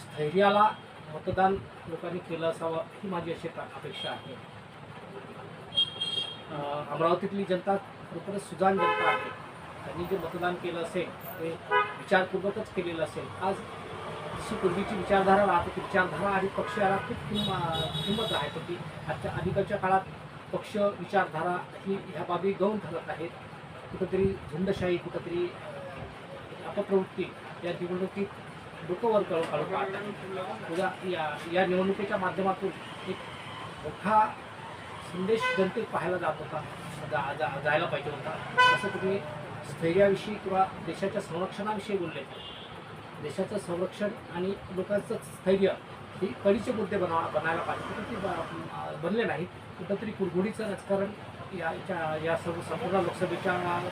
स्थैर्याला मतदान लोकांनी केलं असावं ही माझी अशी अपेक्षा आहे. अमरावतीतली जनता खरोखरच सुजाण जनता आहे. त्यांनी जे मतदान केलं असेल ते विचारपूर्वकच केलेलं असेल. आज जशी पूर्वीची विचारधारा राहते विचारधारा आणि पक्ष याला खूप किंम किंमत राहत होती आजच्या अलीकडच्या काळात पक्ष विचारधारा ही ह्या बाबी गौण ठरत आहेत. कुठंतरी झुंडशाही कुठंतरी अपप्रवृत्ती या निवडणुकीत डोकं वर कळ काढून उद्या या या निवडणुकीच्या माध्यमातून एक मोठा संदेश जनतेत पाहायला जात होता. जा, जा, जायला पाहिजे होता. असं तुम्ही स्थैर्याविषयी किंवा देशाच्या संरक्षणाविषयी बोलले देशाचं संरक्षण आणि लोकांचं स्थैर्य ही कडीचे मुद्दे बनवा बनायला पाहिजे. तर ते ब- बनले नाहीत. कुठंतरी कुरघोडीचं राजकारण याच्या या- सर्व संपूर्ण लोकसभेच्या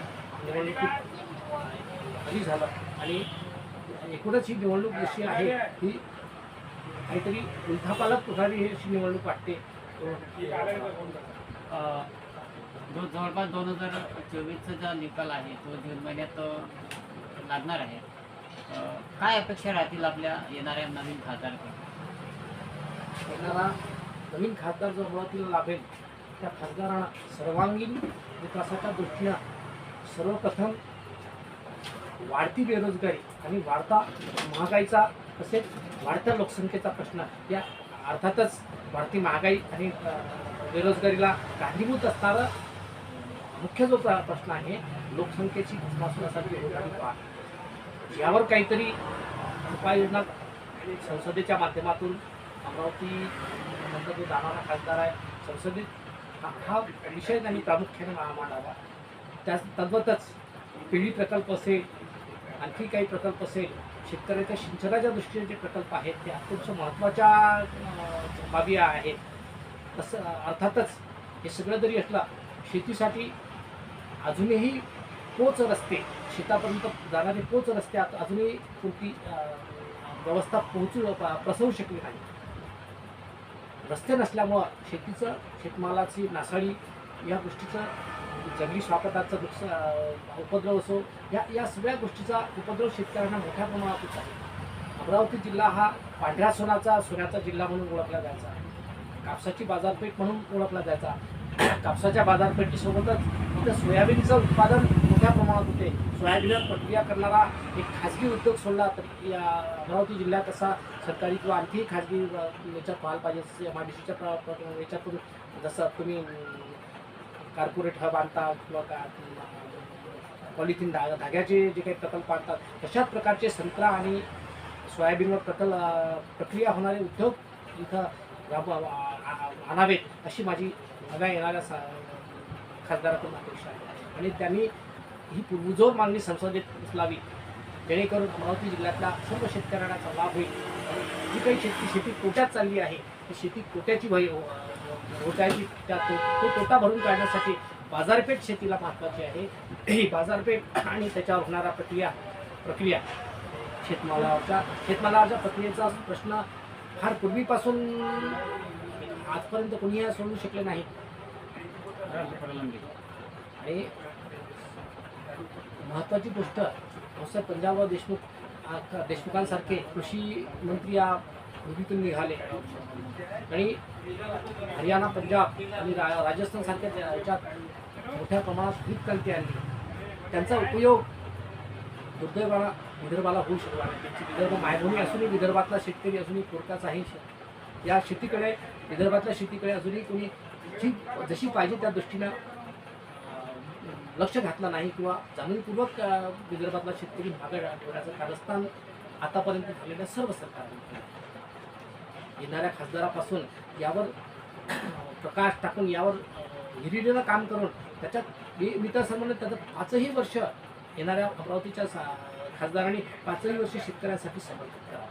निवडणुकीत झालं. आणि एकूणच ही निवडणूक जशी आहे ही काहीतरी उलथापालट होणारी ही अशी निवडणूक वाटते. जो जवळपास दोन हजार चोवीसचा जो निकाल आहे तो जून महिन्यात लागणार आहे. काय अपेक्षा राहतील आपल्या येणाऱ्या नवीन खासदारकडे येणारा नवीन खासदार जो अमरावतीला लाभेल त्या खासदारांना सर्वांगीण विकासाच्या दृष्टीनं सर्वप्रथम वाढती बेरोजगारी आणि वाढता महागाईचा तसेच वाढत्या लोकसंख्येचा प्रश्न या अर्थातच वाढती महागाई आणि बेरोजगारीला कारणीभूत असणारा मुख्य जो प्रश्न आहे लोकसंख्येची घटनासुनासाठी बेरोजगारी वाढ यावर काहीतरी उपाययोजना संसदेच्या माध्यमातून अमरावती नंतर जो जाणारा खासदार आहे संसदेत हा- विषय त्यांनी प्रामुख्याने मांडावा. त्याच तद्वतच पिढी प्रकल्प असेल आणखी काही प्रकल्प असेल शेतकऱ्याच्या सिंचनाच्या दृष्टीने जे प्रकल्प आहेत ते अत्यंत महत्त्वाच्या बाबी आहेत. तसं अर्थातच हे सगळं जरी असलं शेतीसाठी अजूनही पोच रस्ते शेतापर्यंत जाणारे पोच रस्ते आता अजूनही कोणती व्यवस्था पोहोचू प्रसवू शकली नाही रस्ते नसल्यामुळं शेतीचं शेतमालाची नासाडी या गोष्टीचं जंगली श्वापटाचा नुकसान उपद्रव असो या या सगळ्या गोष्टीचा उपद्रव शेतकऱ्यांना मोठ्या प्रमाणात होत आहे. अमरावती जिल्हा हा पांढऱ्या सोनाचा सोन्याचा जिल्हा म्हणून ओळखला जायचा. कापसाची बाजारपेठ म्हणून ओळखला जायचा. कापसाच्या बाजारपेठीसोबतच इथं सोयाबीनचं उत्पादन मोठ्या प्रमाणात होते. सोयाबीनवर प्रक्रिया करणारा एक खाजगी उद्योग सोडला तर या अमरावती जिल्ह्यात असा सरकारी किंवा आणखी खाजगी याच्यात व्हायला पाहिजे एम आय डी सीच्या याच्यातून जसं तुम्ही कार्पोरेट हब आणतात किंवा का पॉलिथिन धाग धाग्याचे जे काही प्रकल्प आणतात तशाच प्रकारचे संत्रा आणि सोयाबीनवर प्रकल प्रक्रिया होणारे उद्योग इथं राब- आणावेत अशी माझी नव्या येणाऱ्या सा खासदाराकडून अपेक्षा आहे. आणि त्यांनी ही पूर्वजोर मागणी संसदेत उचलावी जेणेकरून अमरावती जिल्ह्यातल्या सर्व शेतकऱ्यांना लाभ होईल. जी काही शेती शेती कोट्यात चालली आहे ती शेती कोट्याची भय होत्याची त्या तो तोटा भरून काढण्यासाठी बाजारपेठ शेतीला महत्त्वाची आहे. ही बाजारपेठ आणि त्याच्यावर होणारा प्रक्रिया प्रक्रिया. शेतमालावरच्या शेतमालावरच्या प्रक्रियेचा प्रश्न फार पूर्वीपासून आजपर्यंत कोणीही सोडू शकले नाही. आणि महत्त्वाची गोष्ट पंजाबराव देशमुख देशमुखांसारखे कृषी मंत्री या भूमीतून निघाले. आणि हरियाणा पंजाब आणि रा राजस्थानसारख्या ज्या- राज्यात मोठ्या प्रमाणात हरित क्रांती आणली त्यांचा उपयोग दुर्दैवाला विदर्भाला होऊ शकला नाही. त्यांची विदर्भ मायभूमी असूनही विदर्भातला शेतकरी अजूनही पुरकाच आहे या शेतीकडे विदर्भातल्या शेतीकडे अजूनही कोणी जी जशी पाहिजे त्या दृष्टीनं लक्ष घातलं नाही किंवा जाणीवपूर्वक विदर्भातला शेतकरी मागे ठेवण्याचं कारस्थान आतापर्यंत झालेल्या सर्व सरकारने येणाऱ्या खासदारापासून यावर प्रकाश टाकून यावर अं, काम करून त्याच्यात मी मी तर त्याचं पाचही वर्ष येणाऱ्या अमरावतीच्या सा- खासदारांनी पाचही वर्ष शेतकऱ्यांसाठी समर्पित करावं.